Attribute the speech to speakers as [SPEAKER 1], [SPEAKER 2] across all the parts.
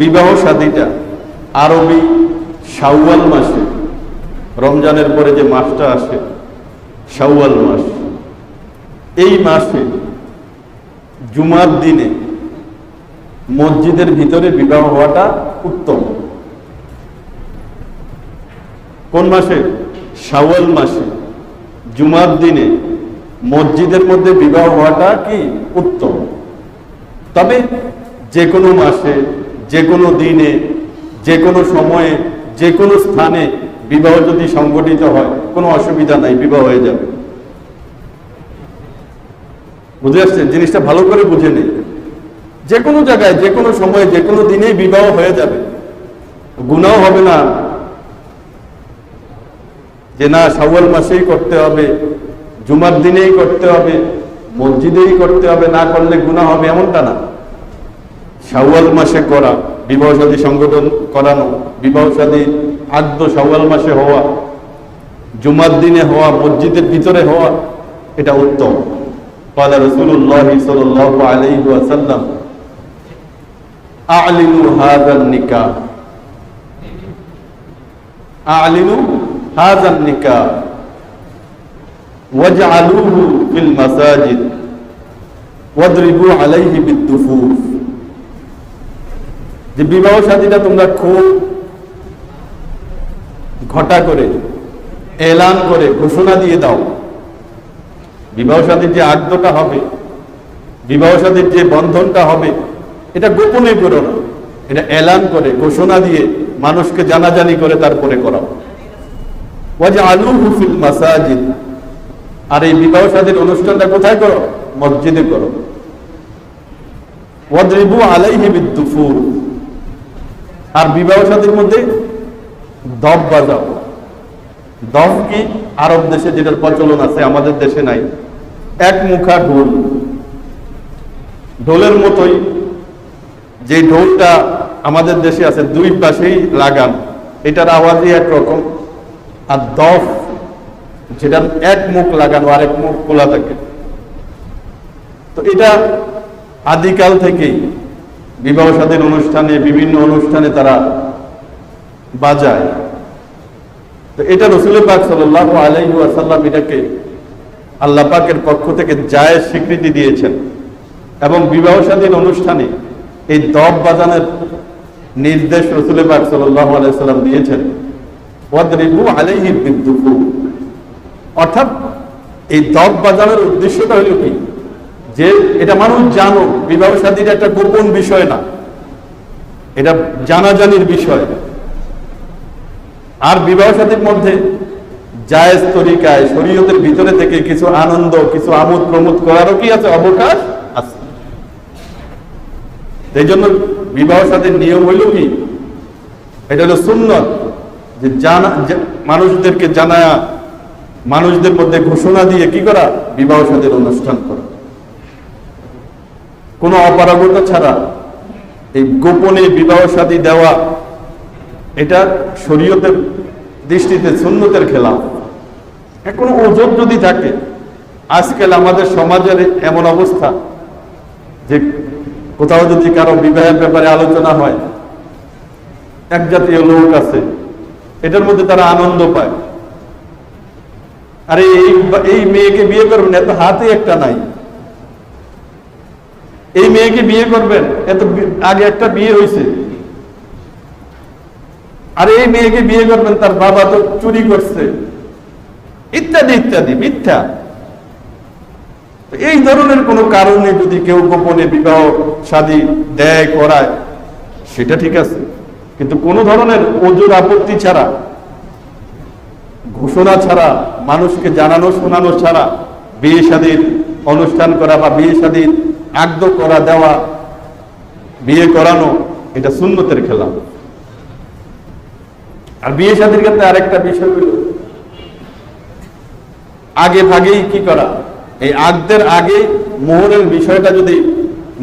[SPEAKER 1] বিবাহ শাদীটা আরবি শাওয়াল মাসে। রমজানের পরে যে মাসটা আসে, শাওয়াল মাস। এই মাসে জুমার দিনে মসজিদের ভিতরে বিবাহ হওয়াটা উত্তম। কোন মাসে? শাওয়াল মাসে। জুমার দিনে মসজিদের মধ্যে বিবাহ হওয়াটা কি উত্তম? তবে যে কোনো মাসে যে কোনো দিনে যে কোনো সময়ে যে কোনো স্থানে বিবাহ যদি সংগঠিত হয়, কোনো অসুবিধা নাই, বিবাহ হয়ে যাবে। বুঝে আসছেন? জিনিসটা ভালো করে বুঝে নেই যে কোনো জায়গায় যে কোনো সময়ে যে কোনো দিনেই বিবাহ হয়ে যাবে। গুণাও হবে না। যে না, শাওয়াল মাসেই করতে হবে, জুমার দিনেই করতে হবে, মসজিদেই করতে হবে, না করলে গুণা হবে, এমনটা না। শাওয়াল মাসে করা বিবাহ সাদী সংগঠন করানো বিবাহ সাদী আদ্য শাওয়াল মাসে হওয়া জুমার দিনে হওয়া মসজিদের ভিতরে হওয়া এটা উত্তম قال رسول الله صلى الله عليه وسلم أعلنوا هذا النكاح أعلنوا هذا النكاح واجعلوه في المساجد واضربوا عليه بالدفوف যে বিবাহ সাদীটা তোমরা খুব ঘটা করে, এলান করে ঘোষণা দিয়ে দাও। বিবাহ সাদীর যে আগ্ধটা হবে, বিবাহ সাদীর যে বন্ধনটা হবে, এটা গোপনে করো না। এটা এলান করে, ঘোষণা দিয়ে মানুষকে জানাজানি করে তারপরে করাও। ওয়াজে আলু হুফিল মাসাজিদ। আর এই বিবাহ সাদীর অনুষ্ঠানটা কোথায় করো? মসজিদে করো। ওয়াদ্রিবু আলাইহি বিদ্দুফুর আর বিবাহ সাদীর মধ্যে দব বাজাও দফ কি? আরব দেশে যেটার প্রচলন আছে, আমাদের দেশে নাই। এক মুখা ঢোল। ঢোলের মতোই যে ঢোলটা আমাদের দেশে আছে, দুই পাশেই লাগান, এটার আওয়াজই একরকম। আর দফ, যেটার এক মুখ লাগানো আর এক মুখ খোলা থাকে। তো এটা আদিকাল থেকেই বিবাহ সাদীর অনুষ্ঠানে, বিভিন্ন অনুষ্ঠানে তারা বাজায়। তো এটা রসুল পাক সাল্লাহ আলাইহু আসাল্লাম এটাকে আল্লাহ পাকের পক্ষ থেকে জায়েজ স্বীকৃতি দিয়েছেন। এবং বিবাহ অনুষ্ঠানে এই দব বাজানের নির্দেশ রসুল পাক সাল্লাহ আলাইসাল্লাম দিয়েছেন। অর্থাৎ এই দব বাজানোর উদ্দেশ্যটা হলো কি? যে এটা মানুষ জানো বিবাহ স্বাধীন একটা গোপন বিষয় না। এটা জানাজানির বিষয়। আর বিবাহ সাথীর মধ্যে জায়েজ তরিকায়, শরীয়তের ভিতরে থেকে কিছু আনন্দ, কিছু আমোদ প্রমোদ করারও কি আছে? অবকাশ আছে। এই জন্য বিবাহ সাথীর নিয়ম হইল কি? এটা হলো সুন্নত। যে জানা মানুষদেরকে জানায়া, মানুষদের মধ্যে ঘোষণা দিয়ে কি করা? বিবাহ সাথীর অনুষ্ঠান করা। কোনো অপারগতা ছাড়া এই গোপনে বিবাহ সাথী দেওয়া, এটা শরীয়তের দৃষ্টিতে সুন্নতের খেলা। এখন ওজন যদি থাকে, আজকাল আমাদের সমাজের এমন অবস্থা যে কোথাও যদি কারও বিবাহের ব্যাপারে আলোচনা হয়, এক জাতীয় লোক আছে, এটার মধ্যে তারা আনন্দ পায়। আরে এই এই মেয়েকে বিয়ে করবেন, এত হাতে একটা নাই। এই মেয়েকে বিয়ে করবেন, এত আগে একটা বিয়ে হয়েছে আর এই মেয়েকে বিয়ে করবেন, তার বাবা তো চুরি করছে। ইত্যাদি ইত্যাদি, মিথ্যা। এই ধরনের কোনো কারণে যদি কেউ গোপনে বিবাহ শাদী দেয়, করায়, সেটা ঠিক আছে। কিন্তু কোন ধরনের ওজোর আপত্তি ছাড়া, ঘোষণা ছাড়া, মানুষকে জানানো, শোনানো ছাড়া, বিয়ে শাদীর অনুষ্ঠান করা বা বিয়ে শাদীর আগ্দ করা দেওয়া, বিয়ে করানো, এটা শূন্যতের খেলা। আর বিয়ে শাদীর ক্ষেত্রে আরেকটা বিষয় হইল আগে ভাগেই কি করা? এই আগদের আগে মোহরের বিষয়টা যদি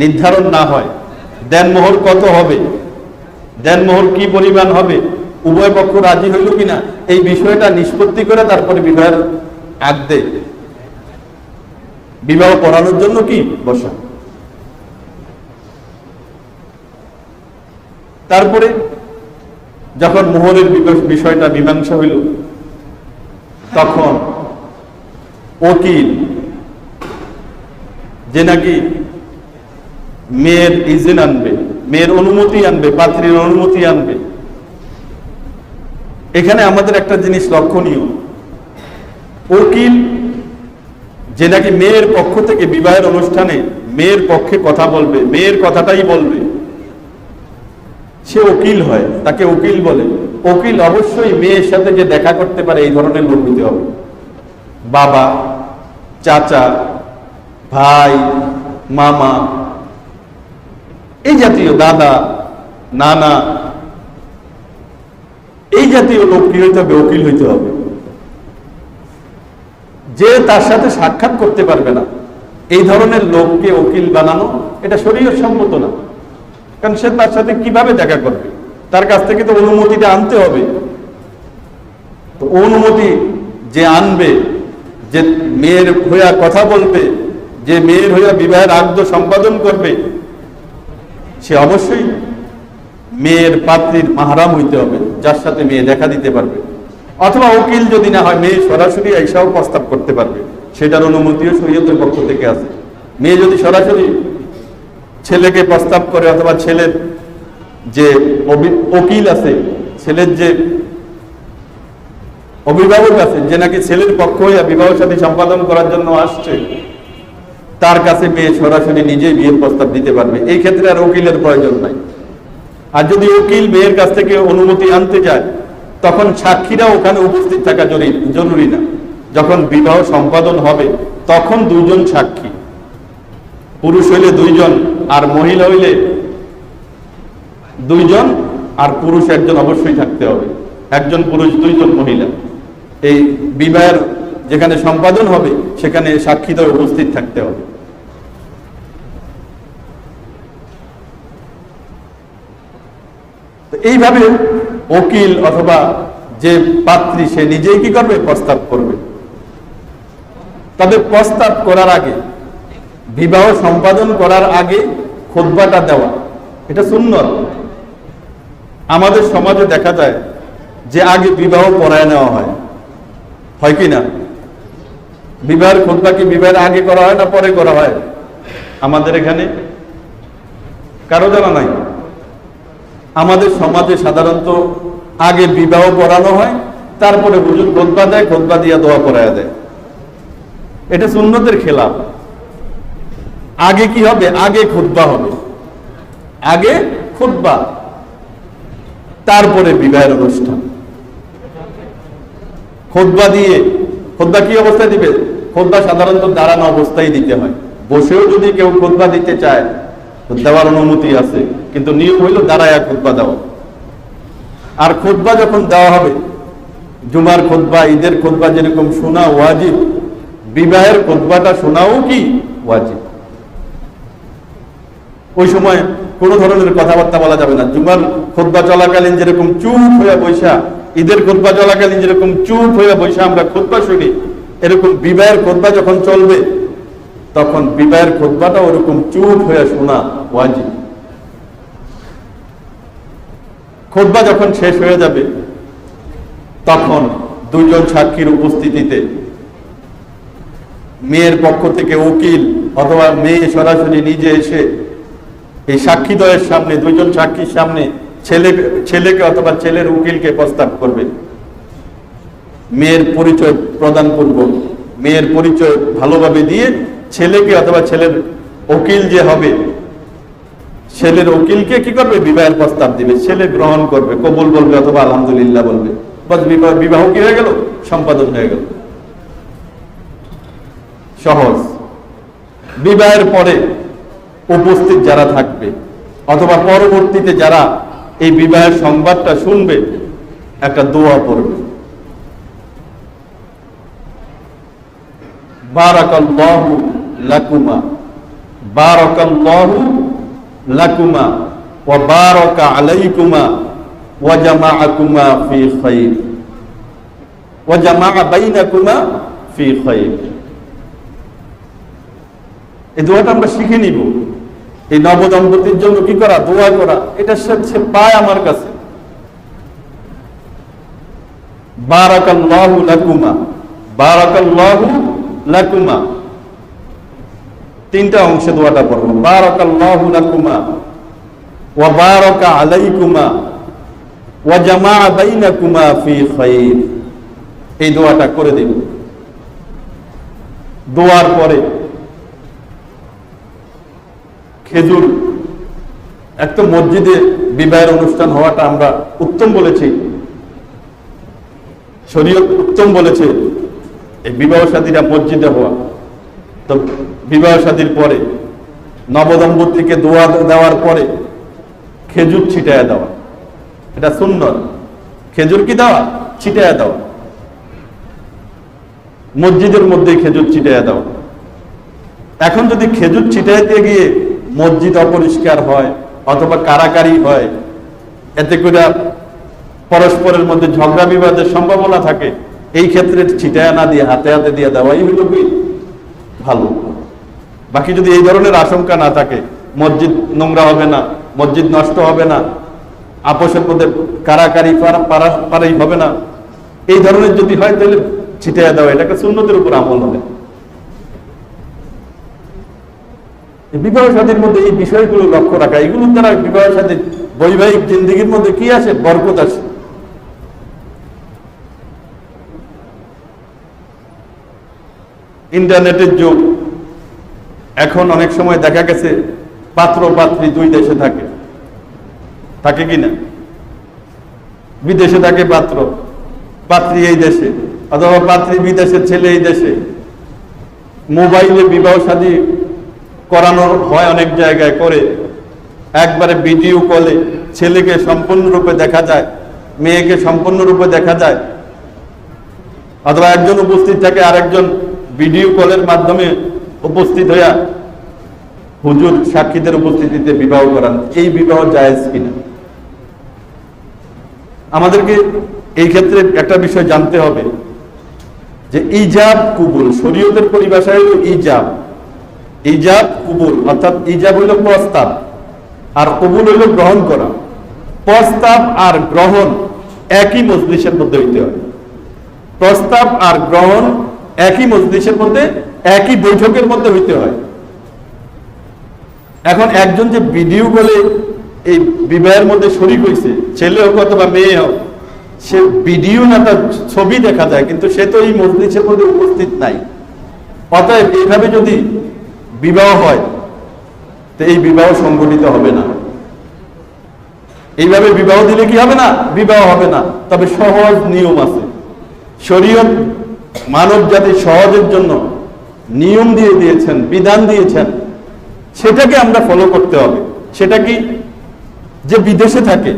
[SPEAKER 1] নির্ধারণ না হয়, দেন মোহর কত হবে? দেন মোহর কি পরিমাণ হবে? উভয় পক্ষ রাজি হইল কিনা? এই বিষয়টা নিষ্পত্তি করে তারপরে বিবাহের আগদে। বিবাহ করানোর জন্য কি বসা? তারপরে যখন মোহরের বিষয়টা মীমাংসা হইল, তখন উকিল যে নাকি মেয়ের ইজেন আনবে, মেয়ের অনুমতি আনবে, পাত্রীর অনুমতি আনবে। এখানে আমাদের একটা জিনিস লক্ষণীয়। উকিল যে নাকি মেয়ের পক্ষ থেকে বিবাহের অনুষ্ঠানে মেয়ের পক্ষে কথা বলবে, মেয়ের কথাটাই বলবে। সে উকিল হয়, তাকে উকিল বলে। উকিল অবশ্যই মেয়ের সাথে যে দেখা করতে পারে, এই ধরনের লোক হতে হবে। বাবা, চাচা, ভাই, মামা, এই জাতীয় দাদা, নানা, এই জাতীয় লোক কি হইতে হবে? উকিল হইতে হবে। যে তার সাথে সাক্ষাৎ করতে পারবে না, এই ধরনের লোককে উকিল বানানো, এটা শরীর সম্মত না। কারণ সে তার সাথে কীভাবে দেখা করবে? তার কাছ থেকে তো অনুমতিটা আনতে হবে। তো অনুমতি যে আনবে, যে মেয়ের হইয়া কথা বলবে, যে মেয়ের হইয়া বিবাহের আগ্দ সম্পাদন করবে, সে অবশ্যই মেয়ের পাত্রীর মাহারাম হইতে হবে, যার সাথে মেয়ে দেখা দিতে পারবে। অথবা উকিল যদি না হয়, মেয়ে সরাসরি এইসব প্রস্তাব করতে পারবে। সেটার অনুমতিও শরীয়তের পক্ষ থেকে আছে। মেয়ে যদি সরাসরি ছেলেকে প্রস্তাব করে অথবা ছেলের যে উকিল আছে, ছেলের যে অভিভাবক আছে, যে নাকি ছেলের পক্ষ হইয়া বিবাহ সাথী সম্পাদন করার জন্য আসছে, তার কাছে মেয়ে সরাসরি নিজেই বিয়ের প্রস্তাব দিতে পারবে। এই ক্ষেত্রে আর উকিলের প্রয়োজন নাই। আর যদি উকিল মেয়ের কাছ থেকে অনুমতি আনতে যায়, তখন সাক্ষীরা ওখানে উপস্থিত থাকা জরুরি না। যখন বিবাহ সম্পাদন হবে, তখন দুজন সাক্ষী। পুরুষ হইলে দুইজন আর মহিলা হইলে দুইজন আর পুরুষ একজন অবশ্যই থাকতে হবে। একজন পুরুষ, দুইজন মহিলা। এই বিবাহের যেখানে সম্পাদন হবে, সেখানে সাক্ষীদের উপস্থিত থাকতে হবে। এইভাবে উকিল অথবা যে পাত্রী, সে নিজেই কি করবে? প্রস্তাব করবে। তবে প্রস্তাব করার আগে বিবাহ সম্পাদন করার আগে খোদবাটা দেওয়া। এটা সুন্নত। আমাদের সমাজে দেখা যায় যে আগে বিবাহ পড়ায় নেওয়া হয়। হয় কি না? বিবাহের খোদবা কি বিবাহের আগে করা হয় না পরে করা হয়? আমাদের এখানে কারও জানা নাই। আমাদের সমাজে সাধারণত আগে বিবাহ পড়ানো হয়, তারপরে হুজুর খোদবা দেয়, খোদবা দিয়া দোয়া পড়ায় দেয়। এটা সুন্নতের খেলাফ। আগে কি হবে? আগে খুতবা হবে। আগে খুতবা। তারপরে বিবাহের অনুষ্ঠান। খোদবা দিয়ে খোদবা কি অবস্থায় দিবে? খোদবা সাধারণত দাঁড়ানো অবস্থায় দিতে হয়। বসেও যদি কেউ খোদবা দিতে চায়, তো দেওয়ার অনুমতি আছে। কিন্তু নিয়ম হইল দাঁড়ায় খোদবা দেওয়া। আর খোদবা যখন দেওয়া হবে, জুমার খোদবা ঈদের খোদবা যেরকম শোনা ওয়াজিব, বিবাহের খোদবাটা শোনাও কি? ওয়াজিব। ওই সময় কোন ধরনের কথাবার্তা বলা যাবে না। জুমার খোদবা চলাকালীন যেরকম চুপ হয়ে বৈশা, ঈদের খোদবা চলাকালীন যেরকম চুপ হয়ে বৈশা আমরা খোদবা শুনি, এরকম বিবাহের খোদবা যখন চলবে, তখন বিবাহের খোদবাটা ওরকম চুপ হয়ে শোনা ওয়াজিব। খোদবা যখন শেষ হয়ে যাবে, তখন দুইজন সাক্ষীর উপস্থিতিতে মেয়ের পক্ষ থেকে উকিল অথবা মেয়ে সরাসরি নিজে এসে এই সাক্ষীদ্বয়ের সামনে, দুইজন সাক্ষীর সামনে ছেলে, ছেলেকে অথবা ছেলের উকিলকে প্রস্তাব করবে। মেয়ের পরিচয় প্রদান করব। মেয়ের পরিচয় ভালোভাবে দিয়ে ছেলেকে অথবা ছেলের উকিল যে হবে, ছেলের উকিলকে কি করবে? বিবাহের প্রস্তাব দিবে। ছেলে গ্রহণ করবে, কবুল বলবে অথবা আলহামদুলিল্লাহ বলবে। বাস বিবাহ বিবাহ কি হয়ে গেল? সম্পাদন হয়ে গেল। সহজ। বিবাহের পরে উপস্থিত যারা থাকবে, অথবা পরবর্তীতে যারা এই বিবাহের সংবাদটা শুনবে, একটা দোয়া পড়বে। লাকুমা লাকুমা আলাইকুমা এই দোয়াটা আমরা শিখে নিব। এই নবদম্পতির জন্য কি করা? দোয়া করা। এটা সে পায় আমার কাছে। তিনটা অংশে দোয়াটা পড়ব। বারাকাল্লাহু লাকুমা। ওয়া বারাকা আলাইকুমা। ওয়া জামা খাইর। এই দোয়াটা করে দিন। দোয়ার পরে খেজুর এক তো মসজিদে বিবাহের অনুষ্ঠান হওয়াটা আমরা উত্তম বলেছি। শরীয়ত উত্তম বলেছে, এই বিবাহ সাদীরা মসজিদে হওয়া। তো বিবাহ সাদীর পরে, নবদম্পতিকে দোয়া দেওয়ার পরে খেজুর ছিটায় দেওয়া। এটা সুন্দর খেজুর কি দেওয়া? ছিটায় দেওয়া। মসজিদের মধ্যে খেজুর ছিটায় দেওয়া। এখন যদি খেজুর ছিটাইতে গিয়ে মসজিদ অপরিষ্কার হয় অথবা কারাকারি হয়। এতে করে পরস্পরের মধ্যে ঝগড়া বিবাদের সম্ভাবনা থাকে। এই ক্ষেত্রে ছিটায় না দিয়ে, হাতে হাতে দিয়ে দেওয়াই হইল কি? ভালো। বাকি যদি এই ধরনের আশঙ্কা না থাকে, মসজিদ নোংরা হবে না, মসজিদ নষ্ট হবে না, আপোষের মধ্যে কারাকারি পারাই হবে না, এই ধরনের যদি হয় তাহলে ছিটাইয়া দেওয়া, এটাকে শূন্যতের উপর আমল হবে এই বিবাহ সাদীর মধ্যে এই বিষয়গুলো লক্ষ্য রাখা এগুলোর দ্বারা বিবাহ সাদী বৈবাহিক জিন্দিগির মধ্যে কি আছে বরকত আছে ইন্টারনেটের যুগ, এখন অনেক সময় দেখা গেছে, পাত্র, পাত্রী দুই দেশে থাকে। থাকে কিনা বিদেশে থাকে পাত্র, পাত্রী এই দেশে, অথবা পাত্রী বিদেশের ছেলে এই দেশে। মোবাইলে বিবাহ শাদী করানো হয় অনেক জায়গায় করে। একবারে ভিডিও কলে ছেলেকে সম্পূর্ণরূপে দেখা যায়, মেয়েকে সম্পূর্ণরূপে দেখা যায়। অথবা একজন উপস্থিত থাকে, আরেকজন ভিডিও কলের মাধ্যমে উপস্থিত হইয়া হুজুর সাক্ষীদের উপস্থিতিতে বিবাহ করান। এই বিবাহ জায়েজ কিনা? আমাদেরকে এই ক্ষেত্রে একটা বিষয় জানতে হবে যে, ইজাব কুবুল, শরীয়তের পরিভাষায় ইজাব। ইজাব, কুবুল, অর্থাৎ ইজাব হইল প্রস্তাব, আর কবুল হইল গ্রহণ করা। প্রস্তাব আর গ্রহণ একই মজলিসের মধ্যে হইতে হয়। প্রস্তাব আর গ্রহণ একই মজলিসের মধ্যে, একই বৈঠকের মধ্যে হইতে হয়। এখন একজন যে ভিডিও বলে এই বিবাহের মধ্যে শরিক হয়েছে ছেলে হোক অথবা মেয়ে হোক, সে ভিডিও না, তার ছবি দেখা যায়, কিন্তু সে তো এই মজলিসের মধ্যে উপস্থিত নাই। অতএব এইভাবে যদি বিবাহ হয়, তো এই বিবাহ সংগঠিত হবে না। এইভাবে বিবাহ দিলে কি হবে না? বিবাহ হবে না। তবে সহজ নিয়ম আছে। শরীয়ত মানব জাতি সহজের জন্য নিয়ম দিয়ে দিয়েছেন, বিধান দিয়েছেন। সেটাকে আমরা ফলো করতে হবে। সেটা কি? যে বিদেশে থাকে,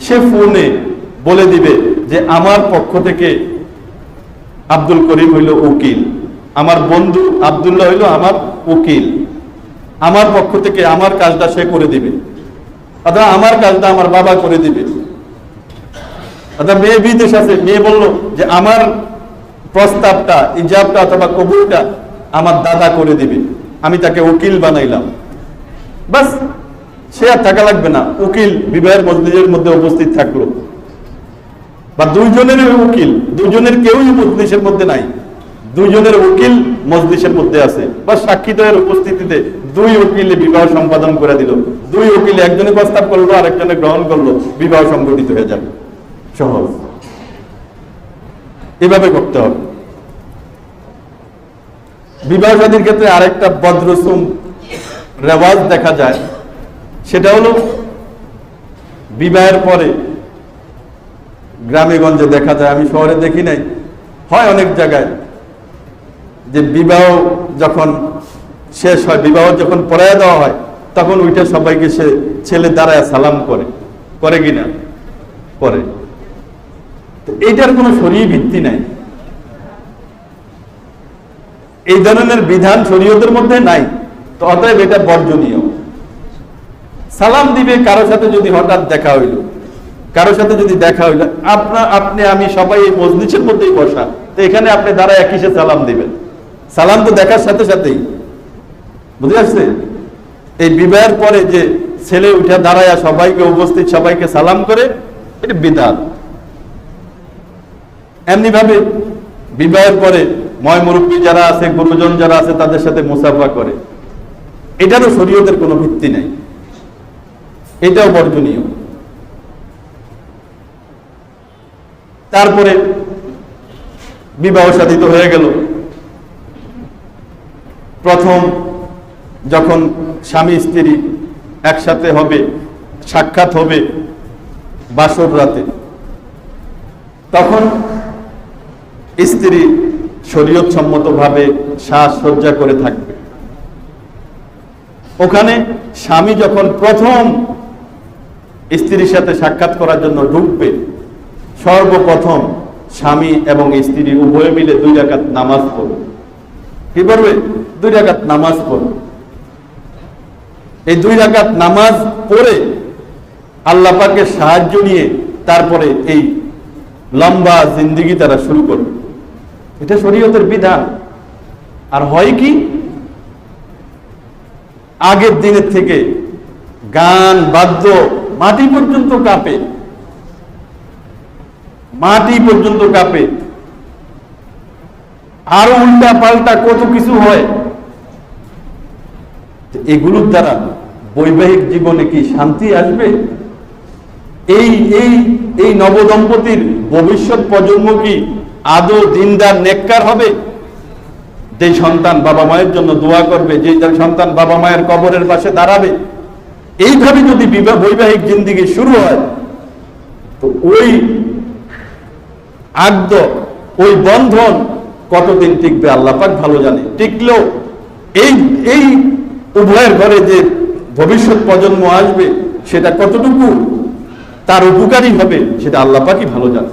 [SPEAKER 1] সে ফোনে বলে দিবে যে, আমার পক্ষ থেকে আব্দুল করিম হইল উকিল। আমার বন্ধু আবদুল্লাহ হইল আমার উকিল। আমার পক্ষ থেকে আমার কাজটা সে করে দিবে। অথবা আমার কাজটা আমার বাবা করে দিবে। অথবা মেয়ে বিদেশ আছে, মেয়ে বলল যে আমার প্রস্তাবটা, ইজাবটা অথবা কবুলটা আমার দাদা করে দিবে। আমি তাকে উকিল বানাইলাম। বাস, সে আর থাকা লাগবে না। উকিল বিবাহের মজলিসের মধ্যে উপস্থিত থাকল। বা দুইজনের উকিল দুজনের কেউই মজলিসের মধ্যে নাই। দুইজনের উকিল মজলিসের মধ্যে আছে। বা সাক্ষীদের উপস্থিতিতে দুই উকিলে বিবাহ সম্পাদন করে দিল। দুই উকিল একজনে প্রস্তাব করল আরেকজনে গ্রহণ করল, বিবাহ সংগঠিত হয়ে যাবে। সহজ। এভাবে করতে হবে। বিবাহ সাদীর ক্ষেত্রে আরেকটা বদ্রসুম রেওয়াজ দেখা যায়। সেটা হলো, বিবাহের পরে গ্রামে গঞ্জে দেখা যায়। আমি শহরে দেখি নাই। হয় অনেক জায়গায় যে বিবাহ যখন শেষ হয়, বিবাহ যখন পড়ায় দেওয়া হয়, তখন ওইটা সবাইকে সে ছেলে দাঁড়ায় সালাম করে। করে কিনা করে। এইটার কোনো শরীর ভিত্তি নাই। এই ধরনের বিধান শরীয়তের মধ্যে নাই। তো অতএব এটা বর্জনীয়। সালাম দিবে কারও সাথে যদি হঠাৎ দেখা হইল। কারও সাথে যদি দেখা হইল আপনার আপনি, আমি সবাই এই মজলিসের মধ্যেই বসা। তো এখানে আপনি দাঁড়ায় কিসে সালাম দিবেন? সালাম তো দেখার সাথে সাথেই। বুঝে আসছে এই বিবাহের পরে যে ছেলে উঠে দাঁড়ায় সবাইকে উপস্থিত, সবাইকে সালাম করে, এটা বিদাত। এমনি ভাবে বিবাহের পরে ময় মুরব্বী যারা আছে, গুরুজন যারা আছে, তাদের সাথে মুসাফা করে। এটারও শরীয়তের কোনো ভিত্তি নেই। এটাও বর্জনীয়। তারপরে বিবাহ সাধিত হয়ে গেল। প্রথম যখন স্বামী স্ত্রী একসাথে হবে, সাক্ষাৎ হবে বাসর রাতে, তখন স্ত্রী শরীয়ত সম্মতভাবে সাজসজ্জা করে থাকবে। ওখানে স্বামী যখন প্রথম স্ত্রীর সাথে সাক্ষাৎ করার জন্য ঢুকবে, সর্বপ্রথম স্বামী এবং স্ত্রী উভয়ে মিলে দুই রাকাত নামাজ পড়বে। কি করবে দুই রাকাত নামাজ পড়বে এই দুই রাকাত নামাজ পড়ে আল্লাহ পাকের সাহায্য নিয়ে তারপরে এই লম্বা জিন্দিগি তারা শুরু করবে। এটা শরীয়তের বিধান। আর হয় কি? আগের দিনের থেকে গান, বাদ্য মাটি পর্যন্ত কাঁপে। মাটি পর্যন্ত কাঁপে। আরও উল্টা পাল্টা কত কিছু হয়। তো এগুলোর দ্বারা বৈবাহিক জীবনে কি শান্তি আসবে? এই এই এই নবদম্পতির ভবিষ্যৎ প্রজন্ম কি আদৌ দিনদার, নেককার হবে? যে সন্তান বাবা মায়ের জন্য দোয়া করবে যে সন্তান বাবা মায়ের কবরের পাশে দাঁড়াবে, এইভাবে যদি বিবাহ, বৈবাহিক জিন্দিগি শুরু হয়, তো ওই আগ্দ, ওই বন্ধন কতদিন টিকবে আল্লাহ পাক ভালো জানে। টিকলেও এই এই উভয়ের ঘরে যে ভবিষ্যৎ প্রজন্ম আসবে, সেটা কতটুকু তার উপকারী হবে, সেটা আল্লাহ পাকই ভালো জানে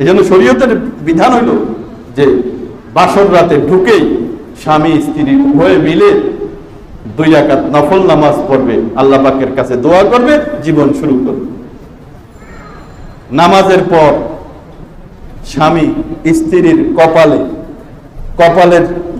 [SPEAKER 1] এই জন্য শরীয়তের বিধান হইল যে, বাসর রাতে ঢুকেই স্বামী, স্ত্রী উভয়ে মিলে দুই রাকাত নফল নামাজ পড়বে, আল্লাহ পাকের কাছে দোয়া করবে, জীবন শুরু করবে। নামাজের পর স্বামী, স্ত্রীর কপালে, কপালের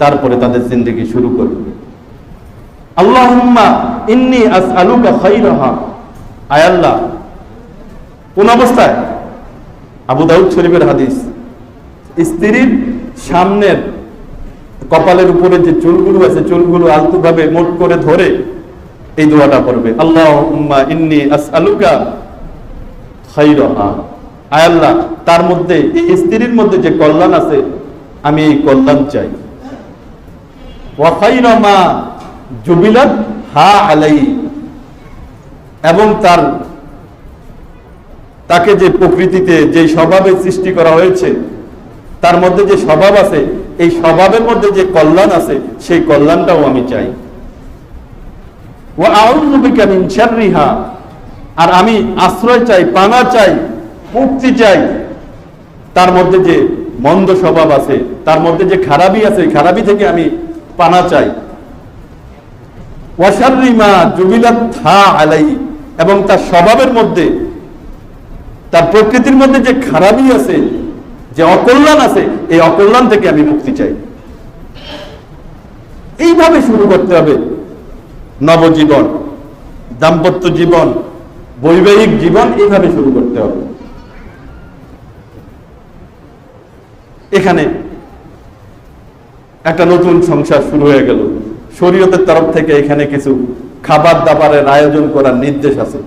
[SPEAKER 1] তারপরে তাদের জিন্দগি শুরু করবে। আল্লাহুম্মা ইন্নি কোন অবস্থায়? আবু দাউদ শরীফের হাদিস, স্ত্রীর সামনের কপালের উপরে যে চুলগুলো আছে, চুলগুলো আলতু ভাবে মোট করে ধরে এই দোয়াটা পড়বে। আল্লাহ ইন্নি আসআলুকা খাইরাহা। আয় আল্লাহ, তার মধ্যে, এই স্ত্রীর মধ্যে যে কল্যাণ আছে, আমি এই কল্যাণ চাই। মা জুবিলাত হা আলাই। এবং তার, তাকে যে প্রকৃতিতে যে স্বভাবে সৃষ্টি করা হয়েছে, তার মধ্যে যে স্বভাব আছে, এই স্বভাবের মধ্যে যে কল্যাণ আছে, সেই কল্যাণটাও আমি চাই। ও শাররিহা। আর আমি আশ্রয় চাই, পানা চাই, মুক্তি চাই। তার মধ্যে যে মন্দ স্বভাব আছে, তার মধ্যে যে খারাপি আছে খারাপি থেকে আমি পানা চাই। ওয়াশাররিমা জুবিলাত থা আলাই এবং তার স্বভাবের মধ্যে, তার প্রকৃতির মধ্যে যে খারাপি আছে, যে অকল্যাণ আছে, এই অকল্যাণ থেকে আমি মুক্তি চাই। এইভাবে শুরু করতে হবে। নবজীবন, দাম্পত্য জীবন, বৈবাহিক জীবন, এইভাবে শুরু করতে হবে। এখানে একটা নতুন সংসার শুরু হয়ে গেল। শরীয়তের তরফ থেকে এখানে কিছু খাবার দাবারের আয়োজন করার নির্দেশ আছে।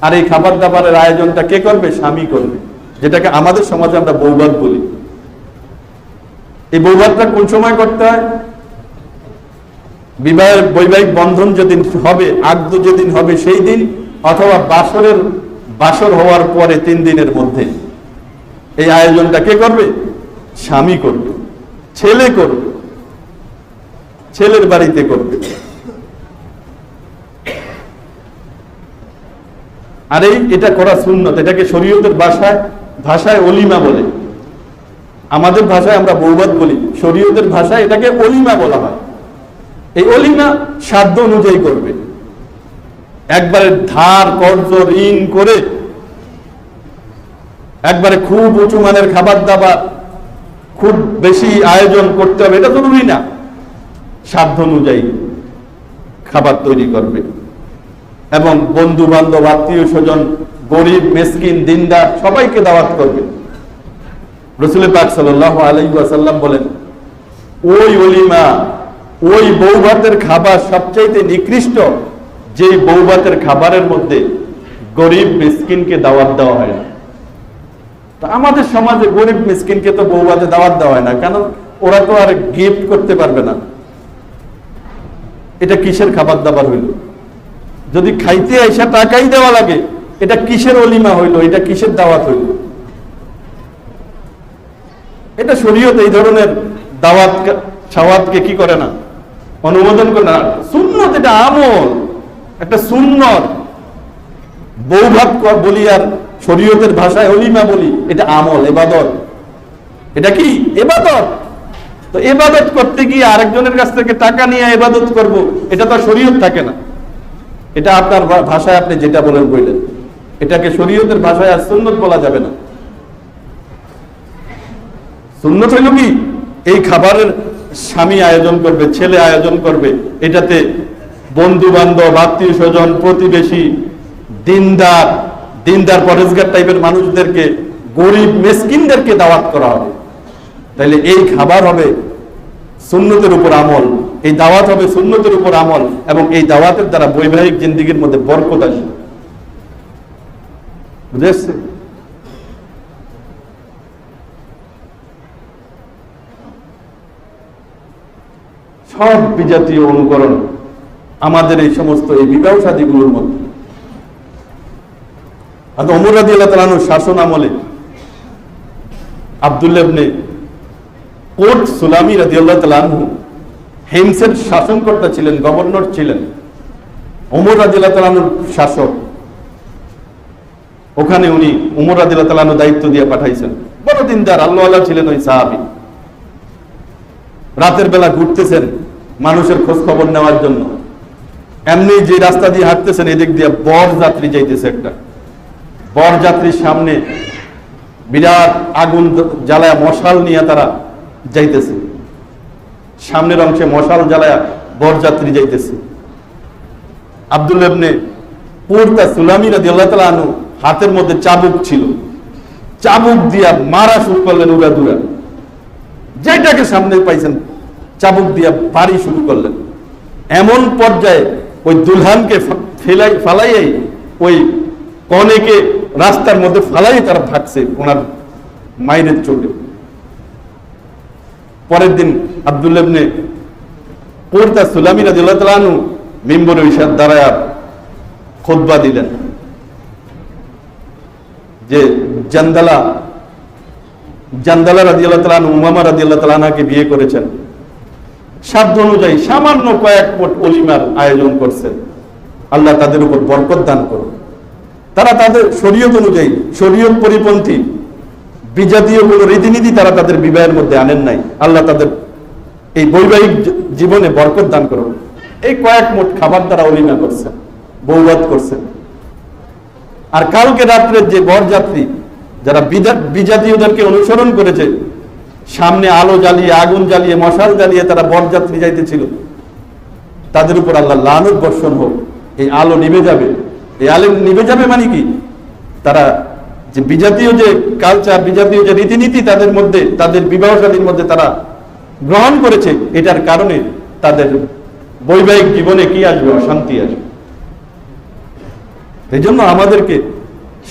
[SPEAKER 1] আর এই খাবার দাবারের আয়োজনটা কে করবে? স্বামী করবে। যেটাকে আমাদের সমাজে আমরা বৌভাত বলি। এই বৌভাতটা কোন সময় করতে হয়? বিবাহের বৈবাহিক বন্ধন যেদিন হবে আগদ যেদিন হবে সেই দিন, অথবা বাসরের বাসর হওয়ার পরে তিন দিনের মধ্যে। এই আয়োজনটা কে করবে? স্বামী করবে। ছেলে করবে। ছেলের বাড়িতে করবে। আর এই, এটা করা সুন্নত, এটাকে শরীয়তের ভাষায় ভাষায় অলিমা বলে। আমাদের ভাষায় আমরা বৌবাদ বলি, শরীয়তের ভাষায় এটাকে অলিমা বলা হয়। এই অলিমা সাধ্য অনুযায়ী করবে। একবারে ধার কর্জ ঋণ করে একবারে খুব উঁচু মানের খাবার দাবার, খুব বেশি আয়োজন করতে হবে, এটা জরুরি না। সাধ্য অনুযায়ী খাবার তৈরি করবে। এবং বন্ধু বান্ধব আত্মীয় স্বজন, গরিব, মেসকিন, দিনদার সবাইকে দাওয়াত করবে। রসুল পাক সাল্লাহ আলাইসাল্লাম বলেন, ওই অলিমা ওই বৌভাতের খাবার সবচাইতে নিকৃষ্ট যে বৌভাতের খাবারের মধ্যে গরিব মিসকিনকে দাওয়াত দেওয়া হয় না। তো আমাদের সমাজে গরিব মিসকিনকে তো বৌভাতে দাওয়াত দেওয়া হয় না, কেন? ওরা তো আর গিফট করতে পারবে না। এটা কিসের খাবার দাবার হইল? যদি খাইতে আইসা টাকাই দেওয়া লাগে, এটা কিসের অলিমা হইল? এটা কিসের দাওয়াত হইল? এটা শরীয়ত এই ধরনের দাওয়াত সাওয়াতকে কি করে না? অনুমোদন করে না। সুন্নত এটা আমল। একটা সুন্নত। বৌভাত ক- বলি আর শরীয়তের ভাষায় অলিমা বলি, এটা আমল, এবাদত। এটা কি? এবাদত। তো এবাদত করতে গিয়ে আরেকজনের কাছ থেকে টাকা নিয়ে এবাদত করব, এটা তো শরীয়ত থাকে না। এটা আপনার ভাষায় আপনি যেটা বলেন বললেন। এটাকে শরীয়তের ভাষায় আর সুন্নত বলা যাবে না। সুন্নত হইল কি? এই খাবারের স্বামী আয়োজন করবে, ছেলে আয়োজন করবে। এটাতে বন্ধু বান্ধব আত্মীয় স্বজন প্রতিবেশী, দিনদার দিনদার পরেজগার টাইপের মানুষদেরকে, গরিব, মেসকিনদেরকে দাওয়াত করা হবে। তাইলে এই খাবার হবে সুন্নতের উপর আমল, এই দাওয়াত হবে সুন্নতের উপর আমল, এবং এই দাওয়াতের দ্বারা বৈবাহিক জিন্দিগির মধ্যে বরকত আসবে বুঝে সব বিজাতীয় অনুকরণ আমাদের এই সমস্ত এই বিবাহ সাদীগুলোর মধ্যে। আর অমর রাজি আল্লাহ শাসন আমলে আবদুল্লাবনে কোট সুলামি রাজি আল্লাহ তালানহু হেমসের শাসনকর্তা ছিলেন, গভর্নর ছিলেন। ওমর রাজি আল্লাহ তালানুর শাসক। ওখানে উনি উমর রাজি আল্লাহ তালানু দায়িত্ব দিয়ে পাঠাইছেন। বড় দিনদার আল্লাহ আল্লাহ ছিলেন ওই সাহাবি। রাতের বেলা ঘুরতেছেন মানুষের খোঁজ খবর নেওয়ার জন্য। এমনি যে রাস্তা দিয়ে হাঁটতেছেন, এদিক দিয়ে বর যাত্রী যাইতেছে একটা। বর যাত্রীর সামনে বিরাট আগুন জ্বালায় মশাল নিয়ে তারা যাইতেছে। সামনের অংশে মশাল জ্বালায় বরযাত্রী যাইতেছে। আব্দুল ইবনে পুরতা সুলামি রাদিয়াল্লাহু তাআলা আনহু হাতের মধ্যে চাবুক ছিল। চাবুক দিয়া মারা শুরু করলেন উড়া দুরা। যেটাকে সামনে পাইছেন, চাবুক দিয়া বাড়ি শুরু করলেন। এমন পর্যায়ে ওই দুলহানকে ফেলাই ফালাইয়াই ওই কনেকে রাস্তার মধ্যে ফালাই তারা থাকছে ওনার মাইরের চোটে। পরের দিন আবদুল্লাবনে পড়তা সুলামি আনহু মিম্বরে ইশার দ্বারা খুতবা দিলেন। যে জান্দালা জান্দালা রাদিয়াল্লাহু তাআলা আনহু, উমামা রাদিয়াল্লাহু তাআলা আনহাকে বিয়ে করেছেন। সাধ্য অনুযায়ী সামান্য কয়েক পট অলিমার আয়োজন করছেন আল্লাহ তাদের উপর বরকত দান করুন। তারা তাদের শরীয়ত অনুযায়ী, শরীয়ত পরিপন্থী বিজাতীয় কোন রীতিনীতি তারা তাদের বিবাহের মধ্যে আনেন নাই। আল্লাহ তাদের এই বৈবাহিক জীবনে বরকত দান করুন। এই কয়েক মোট খাবার তারা অলিমা করছেন, বৌবাদ করছেন। আর কালকে রাত্রে যে বরযাত্রী, যারা বিজাতীয়দেরকে অনুসরণ করেছে, সামনে আলো জ্বালিয়ে, আগুন জ্বালিয়ে, মশাল জ্বালিয়ে তারা বরযাত্রী যাইতেছিল, তাদের উপর আল্লাহ লানত বর্ষণ হোক, এই আলো নিভে যাবে। এই আলো নিভে যাবে মানে কি? তারা যে বিজাতীয় যে কালচার বিজাতীয় যে রীতিনীতি তাদের মধ্যে, তাদের বিবাহ শাদীর মধ্যে তারা গ্রহণ করেছে, এটার কারণে তাদের বৈবাহিক জীবনে কি আসবে? অশান্তি আসবে। এই জন্য আমাদেরকে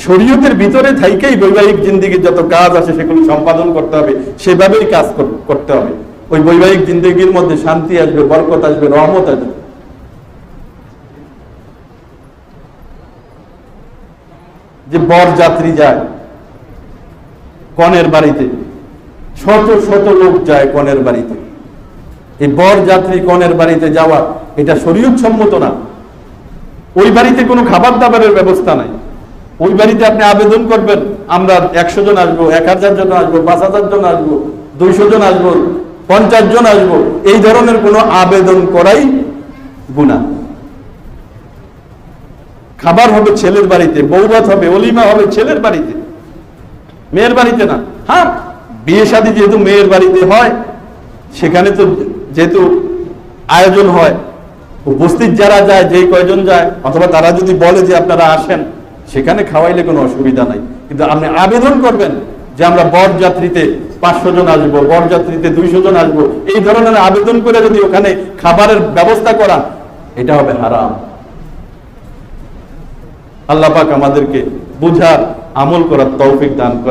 [SPEAKER 1] শরীয়তের ভিতরে থাইকেই বৈবাহিক জিন্দিগির যত কাজ আছে সেগুলো সম্পাদন করতে হবে, সেভাবেই কাজ করতে হবে। ওই বৈবাহিক জিন্দিগির মধ্যে শান্তি আসবে, বরকত আসবে, রহমত আসবে। যে বর যাত্রী যায় কনের বাড়িতে, শত শত লোক যায় কনের বাড়িতে। এই বর যাত্রী কনের বাড়িতে যাওয়া, এটা শরীয়ত সম্মত না। ওই বাড়িতে কোনো খাবার দাবারের ব্যবস্থা নাই। ওই বাড়িতে আপনি আবেদন করবেন, আমরা একশো জন আসব, এক হাজার জন আসব, পাঁচ হাজার জন আসব, দুইশো জন আসব, পঞ্চাশ জন আসব, এই ধরনের কোনো আবেদন করাই গুণা খাবার হবে ছেলের বাড়িতে বৌভাত হবে, অলিমা হবে ছেলের বাড়িতে। মেয়ের বাড়িতে না। হ্যাঁ বিয়ে শাদী যেহেতু মেয়ের বাড়িতে হয়, সেখানে তো যেহেতু আয়োজন হয়, উপস্থিত যারা যায়, যেই কয়জন যায়, অথবা তারা যদি বলে যে আপনারা আসেন, সেখানে খাওয়াইলে কোনো অসুবিধা নাই। কিন্তু আপনি আবেদন করবেন যে আমরা বরযাত্রীতে পাঁচশো জন আসব, বরযাত্রীতে দুইশো জন আসব, এই ধরনের আবেদন করে যদি ওখানে খাবারের ব্যবস্থা করা, এটা হবে হারাম। আল্লাহ পাক আমাদেরকে বুঝার আমল করার তৌফিক দান করে